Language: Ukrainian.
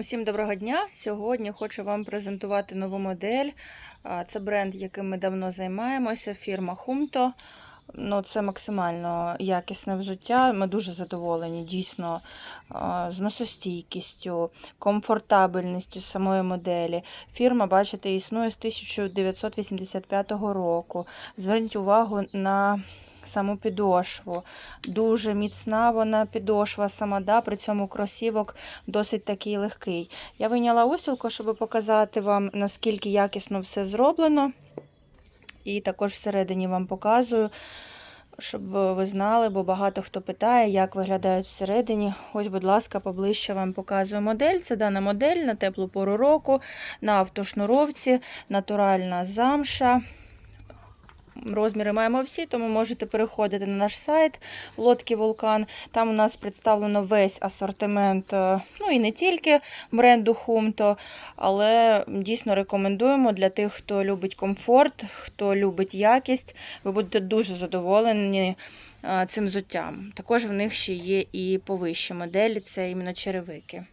Усім доброго дня! Сьогодні хочу вам презентувати нову модель. Це бренд, яким ми давно займаємося, фірма Humto. Ну, Це максимально якісне взуття. Ми дуже задоволені, дійсно, а, зносостійкістю, комфортабельністю самої моделі. Фірма, бачите, існує з 1985 року. Зверніть увагу на саму підошву. Дуже міцна вона підошва сама, да, при цьому кросівок досить такий легкий. Я вийняла устілку, щоб показати вам, наскільки якісно все зроблено. І також всередині вам показую, щоб ви знали, бо багато хто питає, як виглядають всередині. Ось, будь ласка, поближче вам показую модель. Це дана модель на теплу пору року, на автошнуровці, натуральна замша. Розміри маємо всі, тому можете переходити на наш сайт Лодки Вулкан. Там у нас представлено весь асортимент, е, ну і не тільки бренду Humto, але дійсно рекомендуємо для тих, хто любить комфорт, хто любить якість. Ви будете дуже задоволені е, цим взуттям. Також в них ще є і повищі моделі, це іменно черевики.